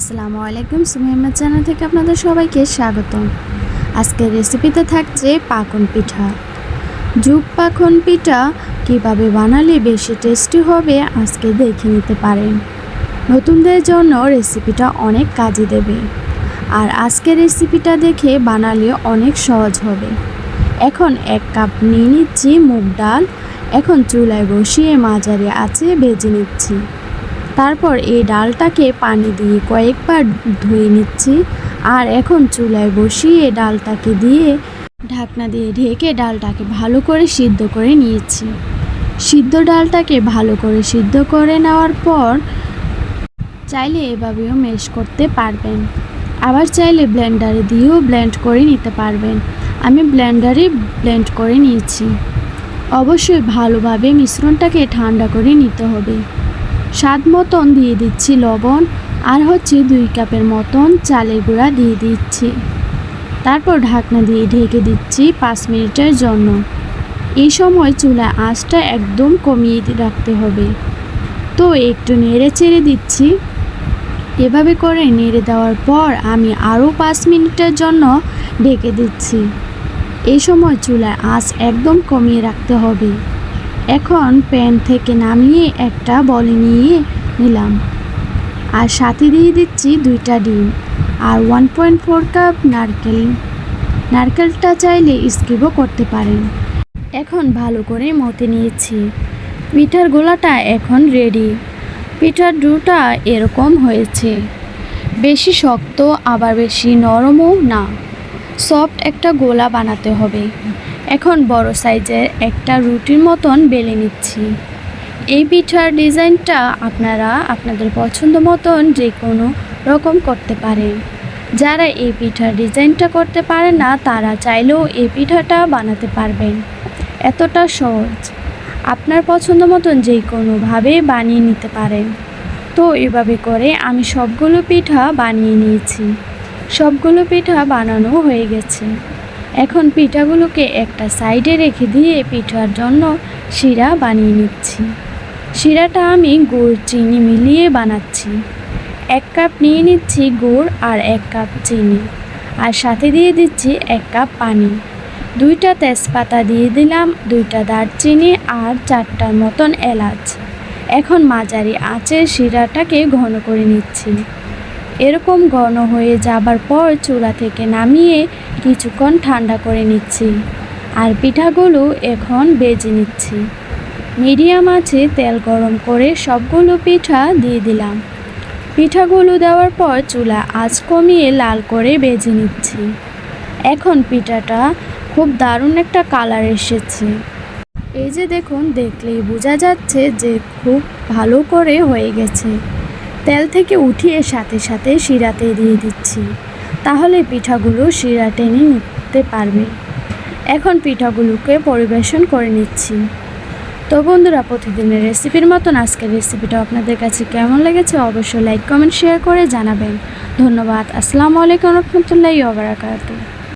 আসসালামু আলাইকুম। সুমেহমাদ চ্যানেল থেকে আপনাদের সবাইকে স্বাগতম। আজকের রেসিপিতে থাকছে পাকন পিঠা। যুগ পাকন পিঠা কীভাবে বানালে বেশি টেস্টি হবে আজকে দেখে নিতে পারেন। নতুনদের জন্য রেসিপিটা অনেক কাজে দেবে। আর আজকের রেসিপিটা দেখে বানালে অনেক সহজ হবে। এখন এক কাপ নিয়ে নিচ্ছি মুগ ডাল। এখন চুলায় বসিয়ে মাঝারি আছে ভেজে নিচ্ছি। তারপর এই ডালটাকে পানি দিয়ে কয়েকবার ধুয়ে নিচ্ছি। আর এখন চুলায় বসিয়ে ডালটাকে দিয়ে ঢাকনা দিয়ে ঢেকে ডালটাকে ভালো করে সিদ্ধ করে নিয়েছি। সিদ্ধ ডালটাকে ভালো করে সিদ্ধ করে নেওয়ার পর চাইলে এভাবেও মেশ করতে পারবেন। আবার চাইলে ব্লেন্ডারে দিয়েও ব্লেন্ড করে নিতে পারবেন। আমি ব্লেন্ডারে ব্লেন্ড করে নিয়েছি। অবশ্যই ভালোভাবে মিশ্রণটাকে ঠান্ডা করে নিতে হবে। স্বাদ মতন দিয়ে দিচ্ছি লবণ আর হচ্ছে দুই কাপের মতন চালের গুঁড়া দিয়ে দিচ্ছি। তারপর ঢাকনা দিয়ে ঢেকে দিচ্ছি পাঁচ মিনিটের জন্য। এই সময় চুলা আঁচটা একদম কমিয়ে রাখতে হবে। তো একটু নেড়ে চেড়ে দিচ্ছি। এভাবে করে নেড়ে দেওয়ার পর আমি আরও পাঁচ মিনিটের জন্য ঢেকে দিচ্ছি। এই সময় চুলার আঁচ একদম কমিয়ে রাখতে হবে। এখন প্যান থেকে নামিয়ে একটা বলে নিয়ে নিলাম। আর সাথে দিয়ে দিচ্ছি দুইটা ডিম আর ওয়ান পয়েন্ট ফোর কাপ নারকেল। নারকেলটা চাইলে স্কিপও করতে পারেন। এখন ভালো করে মতে নিয়েছি। পিঠার গোলাটা এখন রেডি পিঠার ডুটা এরকম হয়েছে। বেশি শক্ত, আবার বেশি নরমও না। সফট একটা গোলা বানাতে হবে। এখন বড় সাইজের একটা রুটির মতন বেলে নিচ্ছি। এই পিঠার ডিজাইনটা আপনারা আপনাদের পছন্দ মতন যে কোনো রকম করতে পারেন। যারা এই পিঠার ডিজাইনটা করতে পারেন না, তারা চাইলেও এই পিঠাটা বানাতে পারবেন। এতটা সহজ। আপনার পছন্দ মতন যে কোনোভাবে বানিয়ে নিতে পারেন। তো এভাবে করে আমি সবগুলো পিঠা বানিয়ে নিয়েছি। সবগুলো পিঠা বানানো হয়ে গেছে। এখন পিঠাগুলোকে একটা সাইডে রেখে দিয়ে পিঠার জন্য শিরা বানিয়ে নিচ্ছি। শিরাটা আমি গুড় চিনি মিলিয়ে বানাচ্ছি। এক কাপ নিয়ে নিচ্ছি গুড় আর এক কাপ চিনি আর সাথে দিয়ে দিচ্ছি এক কাপ পানি। দুইটা তেজপাতা দিয়ে দিলাম, দুইটা দারচিনি আর চারটার মতন এলাচ। এখন মাঝারি আঁচের শিরাটাকে ঘন করে নিচ্ছি। এরকম ঘন হয়ে যাবার পর চুলা থেকে নামিয়ে কিছুক্ষণ ঠান্ডা করে নিচ্ছি। আর পিঠাগুলো এখন বেজে নিচ্ছি। মিডিয়াম আছে তেল গরম করে সবগুলো পিঠা দিয়ে দিলাম। পিঠাগুলো দেওয়ার পর চুলা আঁচ কমিয়ে লাল করে বেজে নিচ্ছি। এখন পিঠাটা খুব দারুণ একটা কালার এসেছে। এই যে দেখুন, দেখলেই বোঝা যাচ্ছে যে খুব ভালো করে হয়ে গেছে। তেল থেকে উঠিয়ে সাথে সাথে শিরাতে দিয়ে দিচ্ছি। তাহলে পিঠাগুলো শিরা টেনে নিতে পারবে। এখন পিঠাগুলোকে পরিবেশন করে নিচ্ছি। তো বন্ধুরা, প্রতিদিনের রেসিপির মতন আজকের রেসিপিটা আপনাদের কাছে কেমন লেগেছে অবশ্যই লাইক, কমেন্ট, শেয়ার করে জানাবেন। ধন্যবাদ। আসসালামু আলাইকুম রহমতুল্লাহি ওবরাকাতুহ